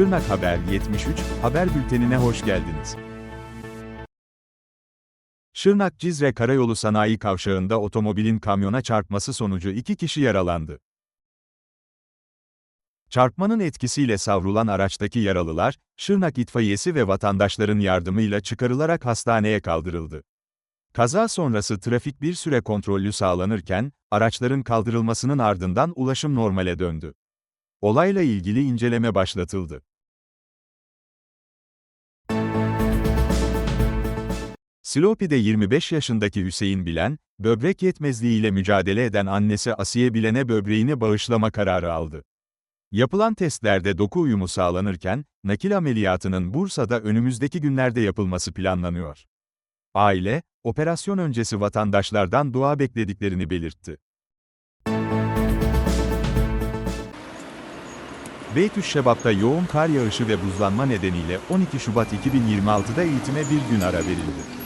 Şırnak Haber 73, haber bültenine hoş geldiniz. Şırnak Cizre Karayolu Sanayi Kavşağı'nda otomobilin kamyona çarpması sonucu iki kişi yaralandı. Çarpmanın etkisiyle savrulan araçtaki yaralılar, Şırnak itfaiyesi ve vatandaşların yardımıyla çıkarılarak hastaneye kaldırıldı. Kaza sonrası trafik bir süre kontrollü sağlanırken, araçların kaldırılmasının ardından ulaşım normale döndü. Olayla ilgili inceleme başlatıldı. Silopi'de 25 yaşındaki Hüseyin Bilen, böbrek yetmezliğiyle mücadele eden annesi Asiye Bilen'e böbreğini bağışlama kararı aldı. Yapılan testlerde doku uyumu sağlanırken, nakil ameliyatının Bursa'da önümüzdeki günlerde yapılması planlanıyor. Aile, operasyon öncesi vatandaşlardan dua beklediklerini belirtti. Beytüşşebap'ta yoğun kar yağışı ve buzlanma nedeniyle 12 Şubat 2026'da eğitime bir gün ara verildi.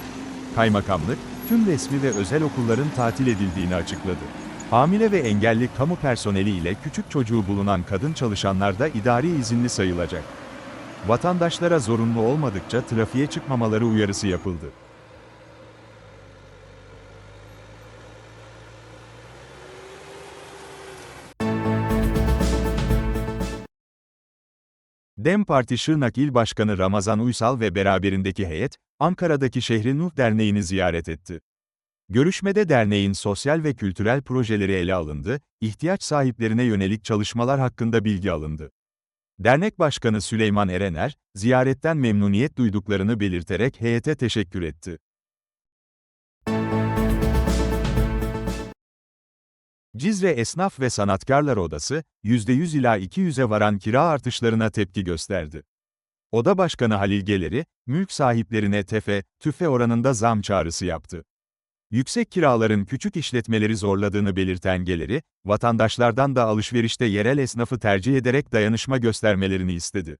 Kaymakamlık, tüm resmi ve özel okulların tatil edildiğini açıkladı. Hamile ve engelli kamu personeli ile küçük çocuğu bulunan kadın çalışanlar da idari izinli sayılacak. Vatandaşlara zorunlu olmadıkça trafiğe çıkmamaları uyarısı yapıldı. DEM Parti Şırnak İl Başkanı Ramazan Uysal ve beraberindeki heyet, Ankara'daki Şehri Nuh Derneği'ni ziyaret etti. Görüşmede derneğin sosyal ve kültürel projeleri ele alındı, ihtiyaç sahiplerine yönelik çalışmalar hakkında bilgi alındı. Dernek Başkanı Süleyman Erener, ziyaretten memnuniyet duyduklarını belirterek heyete teşekkür etti. Cizre Esnaf ve Sanatkarlar Odası, %100 ila 200'e varan kira artışlarına tepki gösterdi. Oda Başkanı Halil Geleri, mülk sahiplerine tefe, tüfe oranında zam çağrısı yaptı. Yüksek kiraların küçük işletmeleri zorladığını belirten Geleri, vatandaşlardan da alışverişte yerel esnafı tercih ederek dayanışma göstermelerini istedi.